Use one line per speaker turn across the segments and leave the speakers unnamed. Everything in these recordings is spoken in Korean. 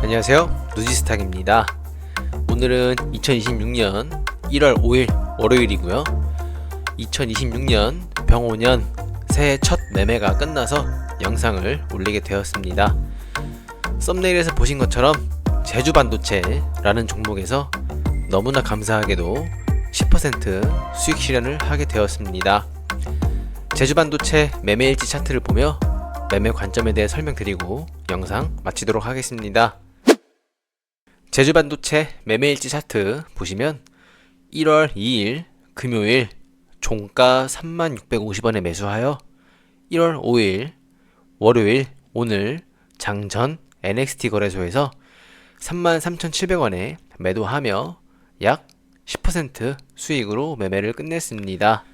안녕하세요. 누지스탁입니다. 오늘은 2026년 1월 5일 월요일이고요. 2026년 병오년 새해 첫 매매가 끝나서 영상을 올리게 되었습니다. 썸네일에서 보신 것처럼 제주반도체라는 종목에서 너무나 감사하게도 10% 수익 실현을 하게 되었습니다. 제주반도체 매매일지 차트를 보며 매매 관점에 대해 설명드리고 영상 마치도록 하겠습니다. 제주반도체 매매일지 차트 보시면 1월 2일 금요일 종가 3650원에 매수하여 1월 5일 월요일 오늘 장전 NXT 거래소에서 33,700원에 매도하며 약 10% 수익으로 매매를 끝냈습니다.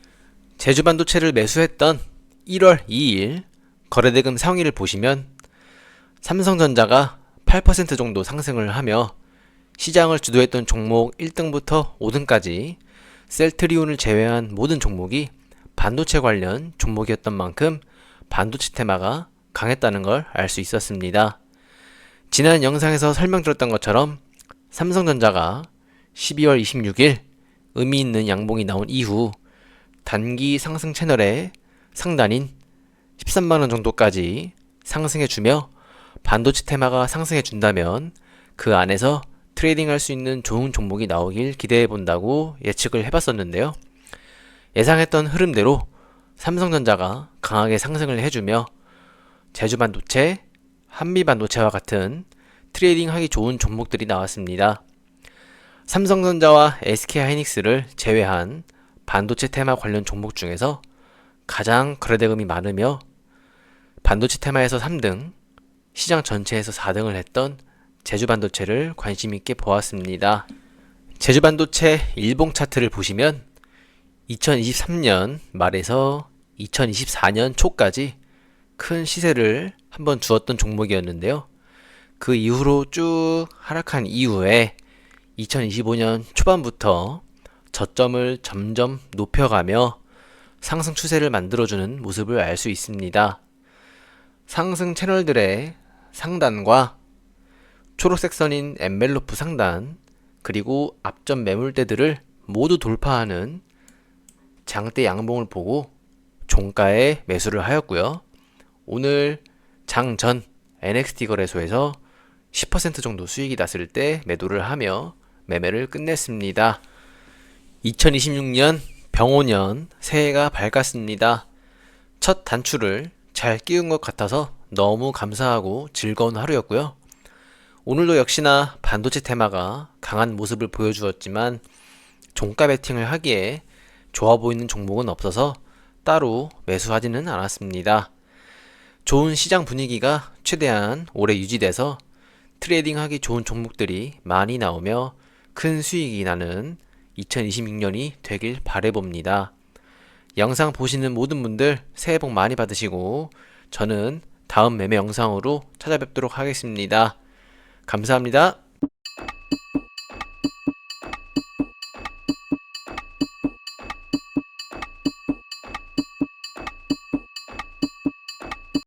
제주반도체를 매수했던 1월 2일 거래대금 상위를 보시면 삼성전자가 8% 정도 상승을 하며 시장을 주도했던 종목 1등부터 5등까지 셀트리온을 제외한 모든 종목이 반도체 관련 종목이었던 만큼 반도체 테마가 강했다는 걸 알 수 있었습니다. 지난 영상에서 설명드렸던 것처럼 삼성전자가 12월 26일 의미 있는 양봉이 나온 이후 단기 상승 채널의 상단인 13만원 정도까지 상승해주며 반도체 테마가 상승해준다면 그 안에서 트레이딩 할 수 있는 좋은 종목이 나오길 기대해 본다고 예측을 해봤었는데요. 예상했던 흐름대로 삼성전자가 강하게 상승을 해주며 제주반도체, 한미반도체와 같은 트레이딩 하기 좋은 종목들이 나왔습니다. 삼성전자와 SK하이닉스를 제외한 반도체 테마 관련 종목 중에서 가장 거래대금이 많으며 반도체 테마에서 3등, 시장 전체에서 4등을 했던 제주 반도체를 관심 있게 보았습니다. 제주 반도체 일봉 차트를 보시면 2023년 말에서 2024년 초까지 큰 시세를 한번 주었던 종목이었는데요. 그 이후로 쭉 하락한 이후에 2025년 초반부터 저점을 점점 높여가며 상승 추세를 만들어주는 모습을 알 수 있습니다. 상승 채널들의 상단과 초록색 선인 엔벨로프 상단 그리고 앞전 매물대들을 모두 돌파하는 장대 양봉을 보고 종가에 매수를 하였고요. 오늘 장전 NXT 거래소에서 10% 정도 수익이 났을 때 매도를 하며 매매를 끝냈습니다. 2026년 병오년 새해가 밝았습니다. 첫 단추를 잘 끼운 것 같아서 너무 감사하고 즐거운 하루였고요. 오늘도 역시나 반도체 테마가 강한 모습을 보여주었지만 종가 베팅을 하기에 좋아 보이는 종목은 없어서 따로 매수하지는 않았습니다. 좋은 시장 분위기가 최대한 오래 유지돼서 트레이딩 하기 좋은 종목들이 많이 나오며 큰 수익이 나는 2026년이 되길 바래봅니다. 영상 보시는 모든 분들 새해 복 많이 받으시고 저는 다음 매매 영상으로 찾아뵙도록 하겠습니다. 감사합니다.